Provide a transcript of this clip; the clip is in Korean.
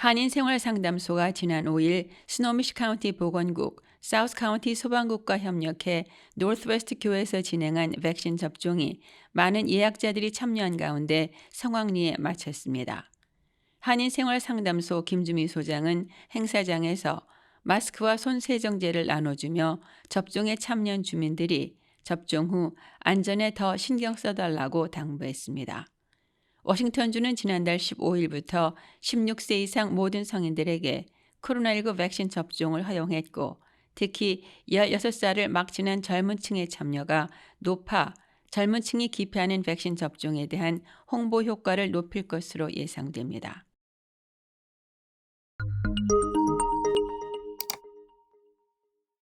한인생활상담소가 지난 5일 스노미시 카운티 보건국, 사우스 카운티 소방국과 협력해 노스웨스트 교에서 진행한 백신 접종이 많은 예약자들이 참여한 가운데 성황리에 마쳤습니다. 한인생활상담소 김주미 소장은 행사장에서 마스크와 손 세정제를 나눠주며 접종에 참여한 주민들이 접종 후 안전에 더 신경 써달라고 당부했습니다. 워싱턴주는 지난달 15일부터 16세 이상 모든 성인들에게 코로나19 백신 접종을 허용했고 특히 16살을 막 지난 젊은 층의 참여가 높아 젊은 층이 기피하는 백신 접종에 대한 홍보 효과를 높일 것으로 예상됩니다.